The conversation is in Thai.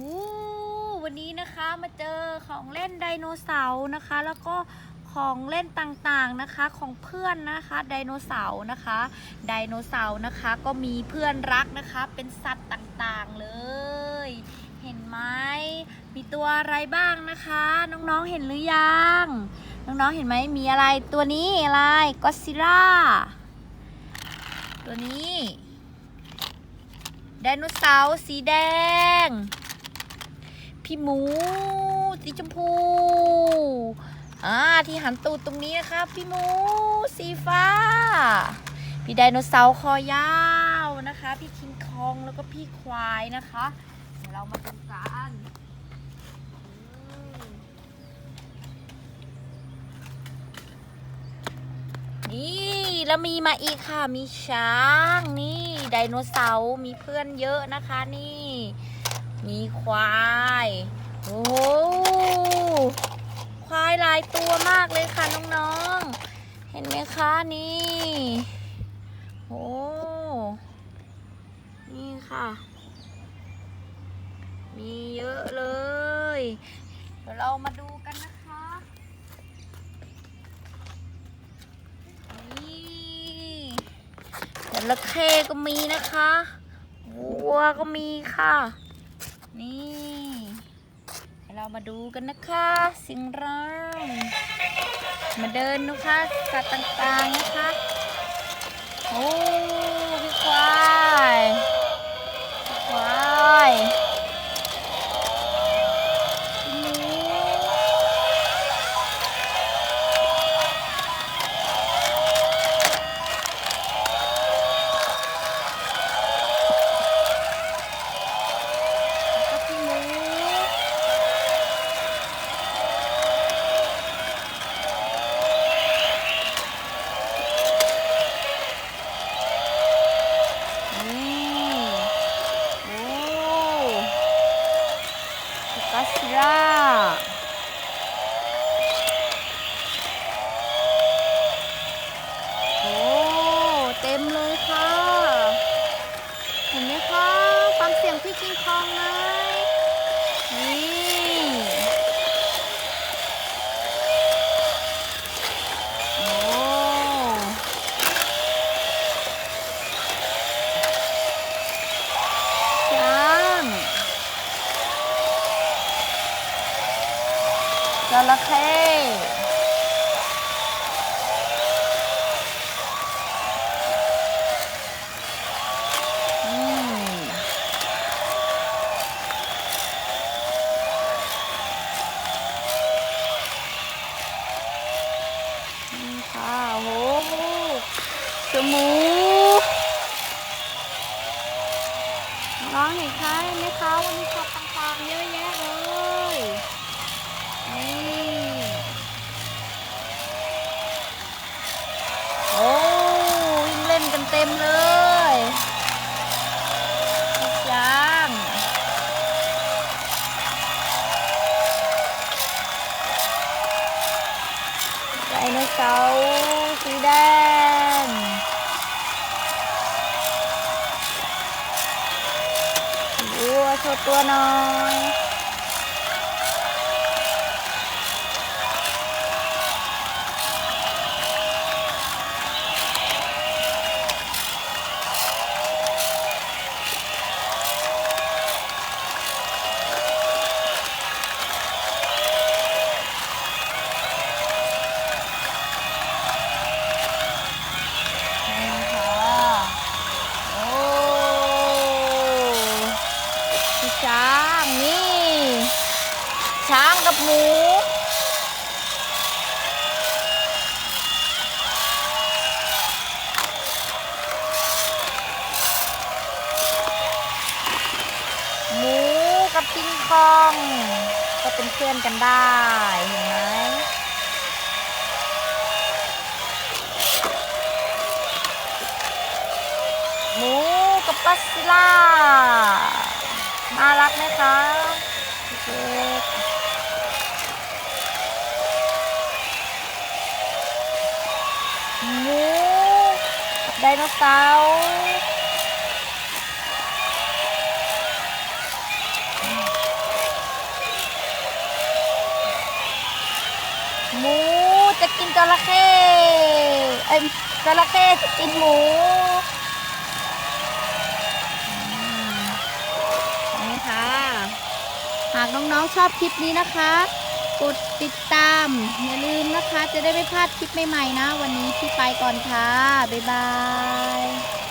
หูวันนี้นะคะมาเจอของเล่นไดโนเสาร์นะคะ แล้วก็ของเล่นต่างๆนะคะของเพื่อนนะคะไดโนเสาร์นะคะไดโนเสาร์นะคะก็มีเพื่อนรักนะคะเป็นสัตว์ต่างๆเลย เห็นไหมมีตัวอะไรบ้างนะคะ น้องๆเห็นหรือยังน้องๆเห็นไหมมีอะไรตัวนี้อะไรก็ซิล่าตัวนี้ไดโนเสาร์สีแดง พี่หมูสีชมพูอ่าที่หันตูดตรงนี้นะคะพี่หมูสีฟ้า พี่ไดโนเสาร์คอยาวนะคะ พี่คิงคองแล้วก็พี่ควายนะคะเดี๋ยวเรามาดูกันนี่แล้วมีมาอีกค่ะมีช้างนี่ไดโนเสาร์มีเพื่อนเยอะนะคะนี่ มีควาย โอ้โหควายหลายตัวมากเลยค่ะน้องๆ เห็นไหมคะนี่ โอ้ นี่ค่ะ มีเยอะเลย เดี๋ยวเรามาดูกันนะคะ นี่จระเข้ก็มีนะคะวัวก็มีค่ะ นี่เรามาดูกันนะคะ สิงร่างมาเดินดูค่ะสัตว์ต่างๆนะคะ โอ้พี่ควาย กัสราโอ้เต็มเลยค่ะ เห็นไหมคะฟังเสียงพี่กิงคองไหมนี่โอ้ ช้างจ ระเข้อืมนี่ค่ะโอ้โหมูน้องเห็นคะไหมคะวันนี้สัตว์ต่างๆเยอะแยะเลย โอ้วิ่งเล่นกันเต็มเลยทุกอย่างไดโนเสาร์สีแดงวัวโชว์ตัวหน่อยางนี่ ช้างกับหมูหมูกับปิงปอง ก็เป็นเพื่อนกันได้เห็นไหมหมูกับปัสซิล่า น่ารักไหมคะเด็หมูไดโนเสาร์หมูจะกินจระเข้เอ้ยจระเข้จะกินหมู หากน้องๆชอบคลิปนี้นะคะ กดติดตาม อย่าลืมนะคะ จะได้ไม่พลาดคลิปใหม่ๆนะ วันนี้พี่ไปก่อนค่ะ บ๊ายบาย